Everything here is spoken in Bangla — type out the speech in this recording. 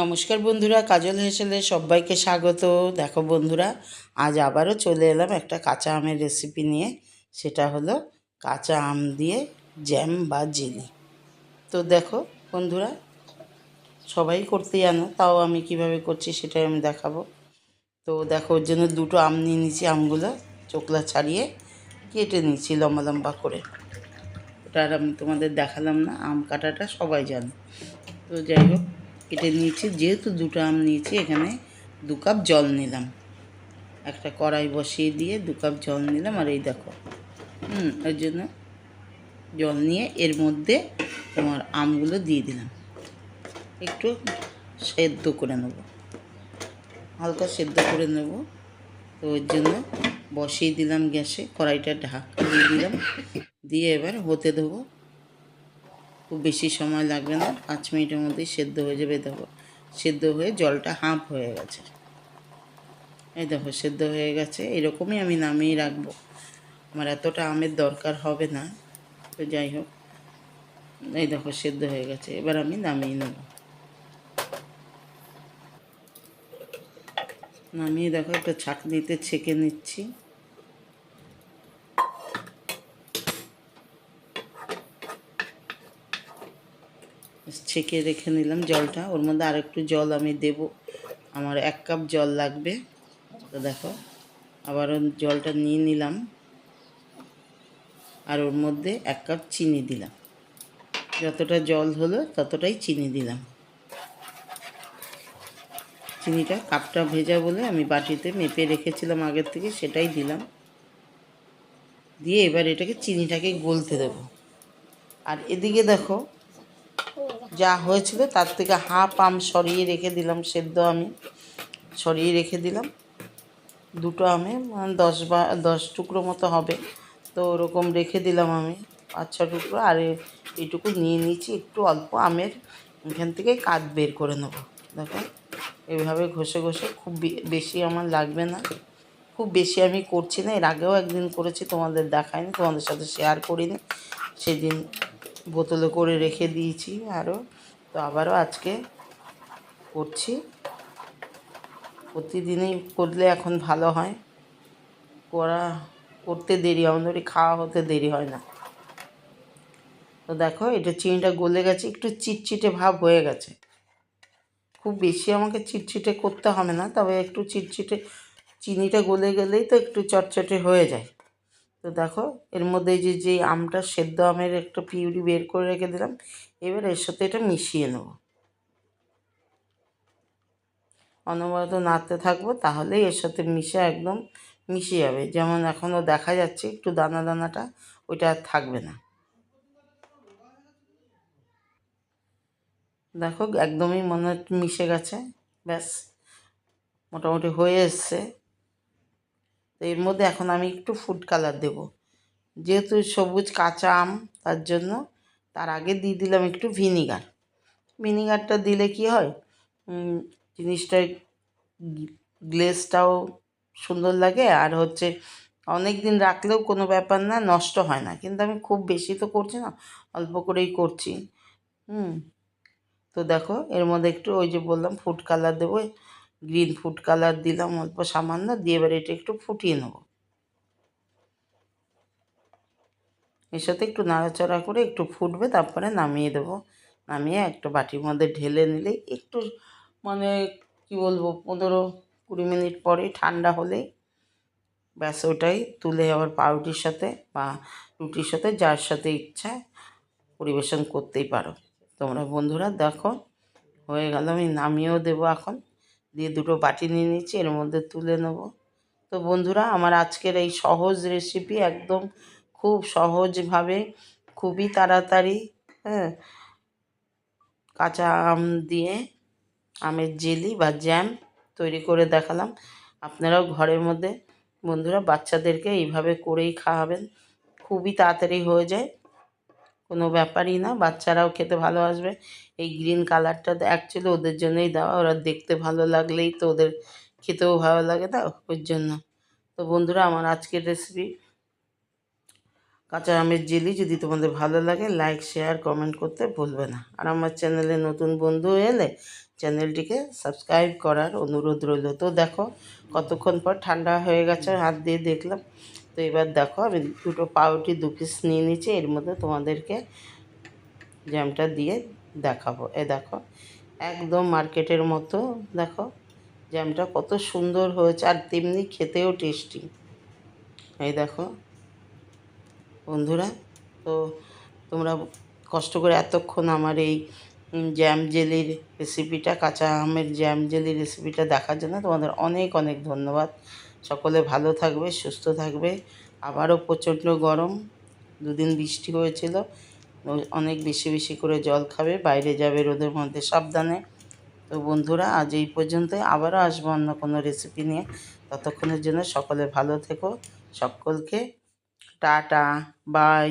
নমস্কার বন্ধুরা, কাজল হেসেলে সবাইকে স্বাগত। দেখো বন্ধুরা, আজ আবারও চলে এলাম একটা কাঁচা আমের রেসিপি নিয়ে। সেটা হলো কাঁচা আম দিয়ে জ্যাম বা জেলি তো দেখো বন্ধুরা, সবাই করতে জানো, তাও আমি কীভাবে করছি সেটাই আমি দেখাবো। তো দেখো, ওর জন্য দুটো আম নিয়ে নিয়েছি আমগুলো চোকলা ছাড়িয়ে কেটে নিয়েছি লম্বা লম্বা করে। ওটা আর আমি তোমাদের দেখালাম না, আম কাটাটা সবাই জানো। তো যাই হোক কেটে নিয়েছি, যেহেতু দুটো আম নিয়েছি, এখানে দু কাপ জল নিলাম। একটা কড়াই বসিয়ে দিয়ে দু কাপ জল নিলাম, আর এই দেখো, হুম ওর জন্য জল নিয়ে এর মধ্যে তোমার আমগুলো দিয়ে দিলাম। একটু সেদ্ধ করে নেব, হালকা সেদ্ধ করে নেব। তো ওর জন্য বসিয়ে দিলাম গ্যাসে, কড়াইটা ঢাকা দিয়ে দিলাম। দিয়ে এবার হতে দেবো খুব বেশি সময় লাগবে না। পাঁচ মিনিটের মধ্যেই সেদ্ধ হয়ে যাবে, দেখো। সেদ্ধ হয়ে জলটা হাঁপ হয়ে গেছে। এই দেখো, সেদ্ধ হয়ে গেছে। এরকমই আমি নামিয়ে রাখব। আমার এতটা আমের দরকার হবে না। তো যাই হোক, এই দেখো, সেদ্ধ হয়ে গেছে। এবার আমি নামিয়ে নেব। নামিয়ে দেখো, একটা ছাঁকনিতে ছেঁকে নিচ্ছি। ছেঁকে রেখে নিলাম জলটা। ওর মধ্যে আর একটু জল আমি দেব। আমার এক কাপ জল লাগবে। তো দেখো আবার ওর জলটা নিয়ে নিলাম। আর ওর মধ্যে এক কাপ চিনি দিলাম। যতটা জল হলো ততটাই চিনি দিলাম। চিনিটা কাপটা ভেজা বলে আমি বাটিতে মেপে রেখেছিলাম আগের থেকে, সেটাই দিলাম। দিয়ে এবার এটাকে চিনিটাকে গলতে দেবো। আর এদিকে দেখো যা হয়েছিল তার থেকে হাফ আম সরিয়ে রেখে দিলাম, সেদ্ধ আমি সরিয়ে রেখে দিলাম। দুটো আমে মানে দশ বা, দশ টুকরো মতো হবে। তো ওরকম রেখে দিলাম আমি, পাঁচ, ছ টুকরো। আর এ- এইটুকু নিয়ে নিয়েছি, একটু অল্প আমের এখান থেকে কাঠ বের করে নেব। দেখো, এভাবে ঘষে ঘষে খুব বেশি আমার লাগবে না। খুব বেশি আমি করছি না, এর আগেও একদিন করেছি, তোমাদের দেখাইনি, তোমাদের সাথে শেয়ার করিনি। সেদিন বোতলে করে রেখে দিয়েছি আরও। তো আবারও আজকে করছি। প্রতিদিনই করলে এখন ভালো হয়। করা, করতে দেরি আমাদের খাওয়া হতে দেরি হয় না। তো দেখো, এটা চিনিটা গলে গেছে, একটু চিটচিটে ভাব হয়ে গেছে। খুব বেশি আমাকে চিটচিটে করতে হবে না, তবে একটু চিটচিটে, চিনিটা গলে গেলেই তো একটু চটচটে হয়ে যায়। তো দেখো, এর মধ্যে যে যে আমটা সেদ্ধ আমের একটা পিউরি বের করে রেখে দিলাম, এবার এর সাথে এটা মিশিয়ে নেব। অনবরত নাড়তে থাকব, তাহলেই এর সাথে মিশে একদম মিশে যাবে। যেমন এখনও দেখা যাচ্ছে, একটু দানা দানাটা ওইটা আর থাকবে না। দেখো, একদমই মনে মিশে গেছে, ব্যাস, মোটামুটি হয়ে এসছে। তো এর মধ্যে এখন আমি একটু ফুড কালার দেব। যেহেতু সবুজ কাঁচা আম, তার জন্য তার আগে দিয়ে দিলাম একটু ভিনিগার ভিনিগারটা দিলে কি হয়? জিনিসটা গ্লেজটাও সুন্দর লাগে আর হচ্ছে অনেক দিন রাখলেও কোনো ব্যাপার না, নষ্ট হয় না। কিন্তু আমি খুব বেশি তো করছি না, অল্প করেই করছি। হুম, তো দেখো এর মধ্যে একটু ওই যে বললাম ফুড কালার দেবো। গ্রিন ফুড কালার দিলাম, অল্প সামান্য, দিয়ে এবার এটা একটু ফুটিয়ে নেব। এর সাথে একটু নাড়াচাড়া করে একটু ফুটবে, তারপরে নামিয়ে দেবো। নামিয়ে একটা বাটির মধ্যে ঢেলে নিলে একটু মানে কি বলব, পনেরো কুড়ি মিনিট পরে ঠান্ডা হলেই ব্যাস ওটাই তুলে আবার পাউরুটির সাথে বা রুটির সাথে যার সাথে ইচ্ছা পরিবেশন করতেই পারো। তোমরা বন্ধুরা দেখো, হয়ে গেল, আমি নামিয়েও দেবো এখন। দিয়ে দুটো বাটি নিয়ে নিচ্ছি, এর মধ্যে তুলে নেব। তো বন্ধুরা, আমার আজকের এই সহজ রেসিপি একদম খুব সহজভাবে, খুবই তাড়াতাড়ি হ্যাঁ কাঁচা আম দিয়ে আমের জেলি বা জ্যাম তৈরি করে দেখালাম। আপনারাও ঘরের মধ্যে, বন্ধুরা বাচ্চাদেরকে এইভাবে করেই খাওয়াবেন। খুবই তাড়াতাড়ি হয়ে যায়। কোনো ব্যাপারই না। বাচ্চারাও খেতে ভালোবাসবে। এই গ্রিন কালারটা অ্যাকচুয়ালি ওদের জন্যই দেওয়া। ওরা দেখতে ভালো লাগলেই তো ওদের খেতেও ভালো লাগে না ওর জন্য। তো বন্ধুরা, আমার আজকের রেসিপি কাঁচা আমের জেলি। যদি তোমাদের ভালো লাগে লাইক শেয়ার কমেন্ট করতে ভুলবে না। আর আমার চ্যানেলে নতুন বন্ধু এলে চ্যানেলটিকে সাবস্ক্রাইব করার অনুরোধ রইল। তো দেখো, কতক্ষণ পর ঠান্ডা হয়ে গেছে, হাত দিয়ে দেখলাম। তো এবার দেখো আমি দুটো পাউরুটি দু পিস নিয়ে নিয়েছি, এর মধ্যে তোমাদেরকে জ্যামটা দিয়ে দেখাবো। এ দেখো, একদম মার্কেটের মতো, দেখো জ্যামটা কত সুন্দর হয়েছে আর তেমনি খেতেও টেস্টি এই দেখো বন্ধুরা, তো তোমরা কষ্ট করে এতক্ষণ আমার এই জ্যাম জেলির রেসিপিটা কাঁচা আমের জ্যাম জেলির রেসিপিটা দেখার জন্য তোমাদের অনেক অনেক ধন্যবাদ। সকলে ভালো থাকবে, সুস্থ থাকবে। আবারও প্রচণ্ড গরম। দুদিন বৃষ্টি হয়েছিল। অনেক বেশি বেশি করে জল খাবে, বাইরে যাবে রোদের মধ্যে সাবধানে। তো বন্ধুরা, আজ এই পর্যন্ত আবারও আসব অন্য কোনো রেসিপি নিয়ে। ততক্ষণের জন্য সকলে ভালো থেকো। সকলকে টাটা বাই